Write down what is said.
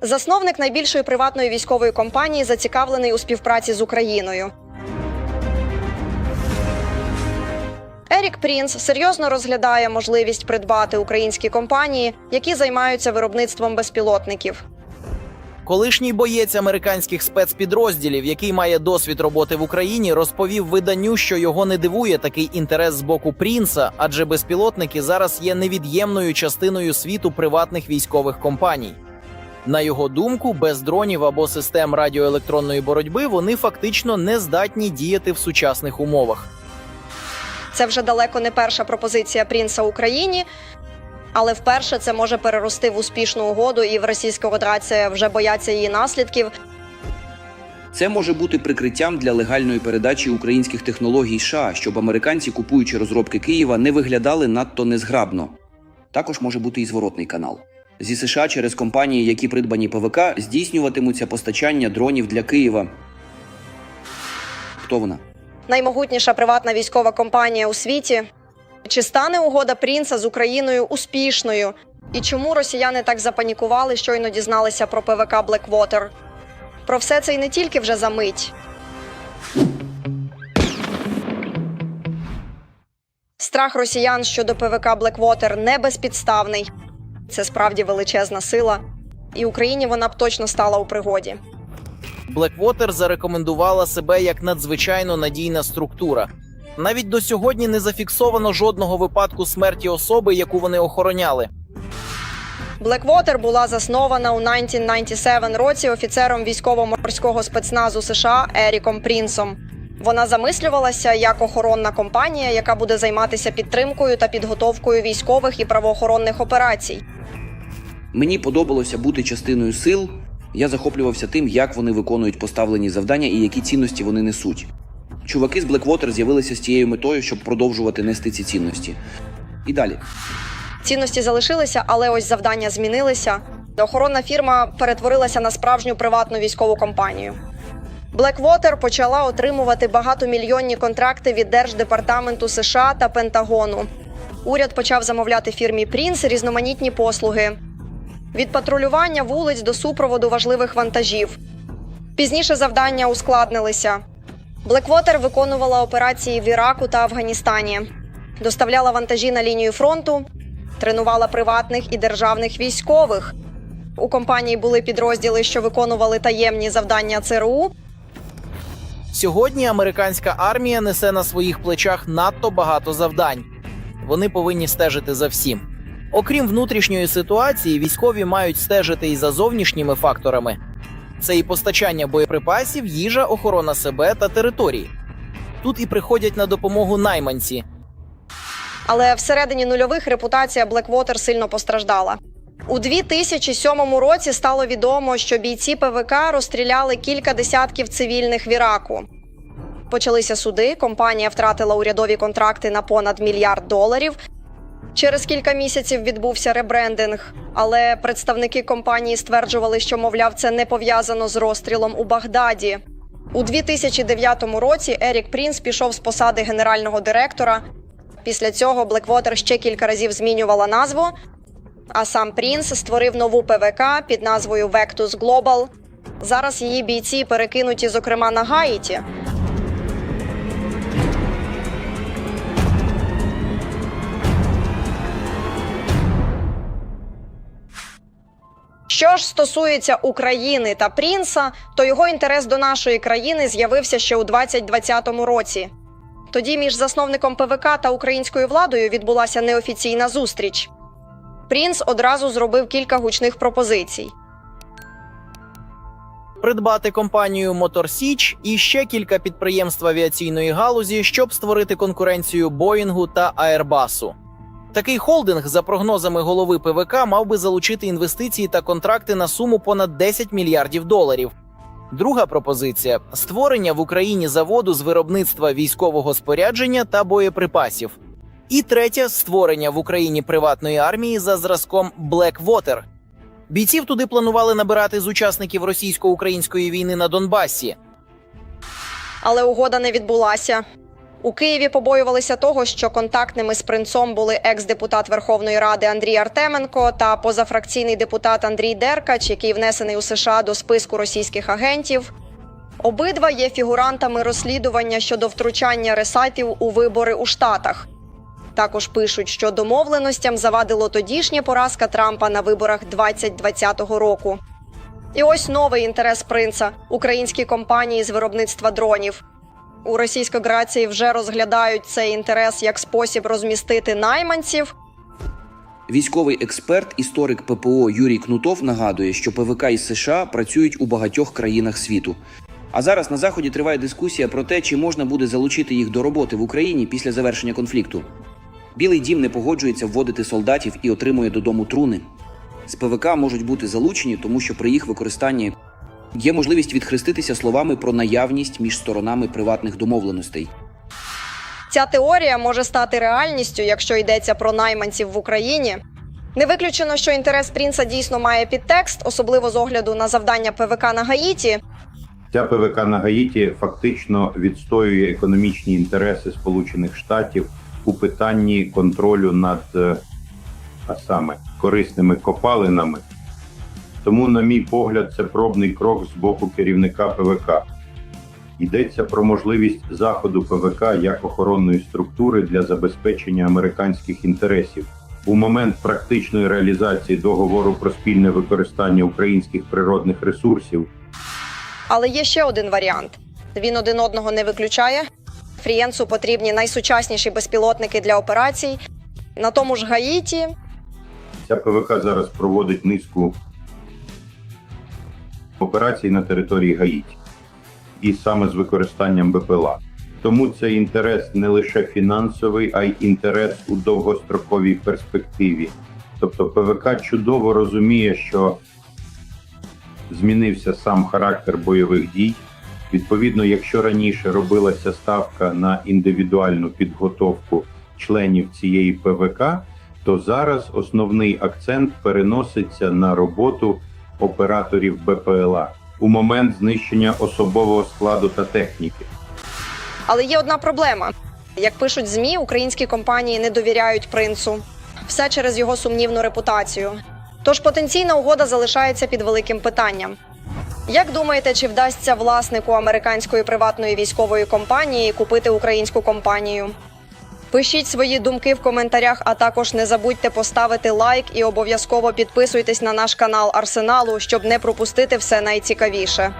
Засновник найбільшої приватної військової компанії зацікавлений у співпраці з Україною. Ерік Прінс серйозно розглядає можливість придбати українські компанії, які займаються виробництвом безпілотників. Колишній боєць американських спецпідрозділів, який має досвід роботи в Україні, розповів виданню, що його не дивує такий інтерес з боку Прінса, адже безпілотники зараз є невід'ємною частиною світу приватних військових компаній. На його думку, без дронів або систем радіоелектронної боротьби вони фактично не здатні діяти в сучасних умовах. Це вже далеко не перша пропозиція Прінса Україні, але вперше це може перерости в успішну угоду, і в Російська Федерація вже бояться її наслідків. Це може бути прикриттям для легальної передачі українських технологій США, щоб американці, купуючи розробки Києва, не виглядали надто незграбно. Також може бути і зворотний канал. Зі США через компанії, які придбані ПВК, здійснюватимуться постачання дронів для Києва. Хто вона? Наймогутніша приватна військова компанія у світі. Чи стане угода Прінса з Україною успішною? І чому росіяни так запанікували, щойно дізналися про ПВК Blackwater? Про все це й не тільки вже за мить. Страх росіян щодо ПВК Blackwater не безпідставний. Це справді величезна сила, і Україні вона б точно стала у пригоді. Blackwater зарекомендувала себе як надзвичайно надійна структура. Навіть до сьогодні не зафіксовано жодного випадку смерті особи, яку вони охороняли. Blackwater була заснована у 1997 році офіцером військово-морського спецназу США Еріком Прінсом. Вона замислювалася як охоронна компанія, яка буде займатися підтримкою та підготовкою військових і правоохоронних операцій. Мені подобалося бути частиною сил. Я захоплювався тим, як вони виконують поставлені завдання і які цінності вони несуть. Чуваки з Blackwater з'явилися з тією метою, щоб продовжувати нести ці цінності. І далі. Цінності залишилися, але ось завдання змінилися. Охоронна фірма перетворилася на справжню приватну військову компанію. Blackwater почала отримувати багатомільйонні контракти від Держдепартаменту США та Пентагону. Уряд почав замовляти фірмі Прінс різноманітні послуги від патрулювання вулиць до супроводу важливих вантажів. Пізніше завдання ускладнилися. Blackwater виконувала операції в Іраку та Афганістані, доставляла вантажі на лінію фронту, тренувала приватних і державних військових. У компанії були підрозділи, що виконували таємні завдання ЦРУ. Сьогодні американська армія несе на своїх плечах надто багато завдань. Вони повинні стежити за всім. Окрім внутрішньої ситуації, військові мають стежити і за зовнішніми факторами. Це і постачання боєприпасів, їжа, охорона себе та території. Тут і приходять на допомогу найманці, Але всередині нульових репутація Blackwater сильно постраждала. У 2007 році стало відомо, що бійці ПВК розстріляли кілька десятків цивільних в Іраку. Почалися суди. Компанія втратила урядові контракти на понад мільярд доларів. Через кілька місяців відбувся ребрендинг, але представники компанії стверджували, що, мовляв, це не пов'язано з розстрілом у Багдаді. У 2009 році Ерік Прінс пішов з посади генерального директора. Після цього Blackwater ще кілька разів змінювала назву. А сам Прінс створив нову ПВК під назвою Vectus Global. Зараз її бійці перекинуті, зокрема, на Гаїті. Що ж стосується України та Прінса, то його інтерес до нашої країни з'явився ще у 2020 році. Тоді між засновником ПВК та українською владою відбулася неофіційна зустріч. Прінс одразу зробив кілька гучних пропозицій. придбати компанію Мотор Січ і ще кілька підприємств авіаційної галузі, щоб створити конкуренцію Боїнгу та Аербасу. Такий холдинг, за прогнозами голови ПВК, мав би залучити інвестиції та контракти на суму понад 10 мільярдів доларів. Друга пропозиція створення в Україні заводу з виробництва військового спорядження та боєприпасів. І третя створення в Україні приватної армії за зразком Blackwater. Бійців туди планували набирати з учасників російсько-української війни на Донбасі. Але угода не відбулася. У Києві побоювалися того, що контактними з принцом були екс-депутат Верховної Ради Андрій Артеменко та позафракційний депутат Андрій Деркач, який внесений у США до списку російських агентів. Обидва є фігурантами розслідування щодо втручання ресайтів у вибори у Штатах. Також пишуть, що домовленостям завадило тодішня поразка Трампа на виборах 2020 року. І ось новий інтерес принца українські компанії з виробництва дронів. У Російської Федерації вже розглядають цей інтерес як спосіб розмістити найманців. Військовий експерт, історик ППО Юрій Кнутов нагадує, що ПВК із США працюють у багатьох країнах світу. А зараз на заході триває дискусія про те, чи можна буде залучити їх до роботи в Україні після завершення конфлікту. Білий дім не погоджується вводити солдатів і отримує додому труни. З ПВК можуть бути залучені, тому що при їх використанні є можливість відхреститися словами про наявність між сторонами приватних домовленостей. Ця теорія може стати реальністю, якщо йдеться про найманців в Україні. Не виключено, що інтерес принца дійсно має підтекст, особливо з огляду на завдання ПВК на Гаїті. Ця ПВК на Гаїті фактично відстоює економічні інтереси Сполучених Штатів у питанні контролю над е, а саме корисними копалинами. Тому, на мій погляд, це пробний крок з боку керівника ПВК. Йдеться про можливість заходу ПВК як охоронної структури для забезпечення американських інтересів. У момент практичної реалізації договору про спільне використання українських природних ресурсів Але є ще один варіант: він один одного не виключає. Фрієнсу потрібні найсучасніші безпілотники для операцій. На тому ж Гаїті Ця ПВК зараз проводить низку операцій на території Гаїті, і саме з використанням БПЛА. Тому це інтерес не лише фінансовий, а й інтерес у довгостроковій перспективі. Тобто ПВК чудово розуміє, що змінився сам характер бойових дій. Відповідно, якщо раніше робилася ставка на індивідуальну підготовку членів цієї ПВК, то зараз основний акцент переноситься на роботу операторів БПЛА у момент знищення особового складу та техніки. Але є одна проблема: як пишуть змі, українські компанії не довіряють принцу. Все через його сумнівну репутацію. Тож потенційна угода залишається під великим питанням. Як думаєте, чи вдасться власнику американської приватної військової компанії купити українську компанію? Пишіть свої думки в коментарях, а також не забудьте поставити лайк і обов'язково підписуйтесь на наш канал Арсеналу, щоб не пропустити все найцікавіше.